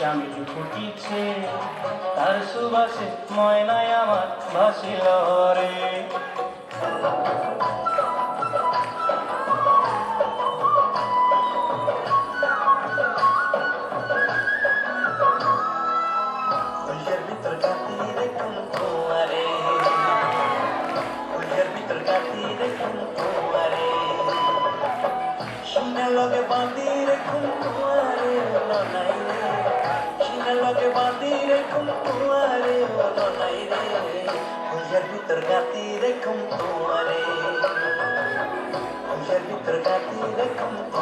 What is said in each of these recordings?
চামেলি ফুটিছে তার সুবাসে ময়নায় আমার ভাসিল রে লগে বাঁধি রেখুন তোমারে সিনা লগে বাঁধি রেখুন তোমারে নাই রে ফুলের ভিতর কাটি দেখুন তোমারে ফুলের ভিতর কাটি দেখুন তোমারে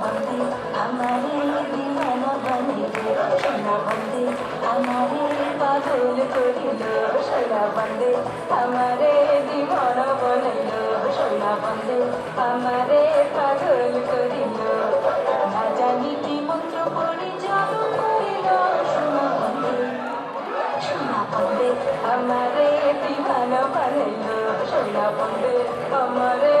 বন্ধে আমারে দিওয়ানা বানিল সোনা বন্ধে আমারে পাগল করিল সোনা বন্ধে আমারে দিওয়ানা বানাইল সোনা বন্ধে আমারে পাগল করিল না জানি কি মন্ত্র জাদু করিল সোনা বন্ধে সোনা বন্ধে আমারে দিওয়ানা বানাইল সোনা বন্ধে আমারে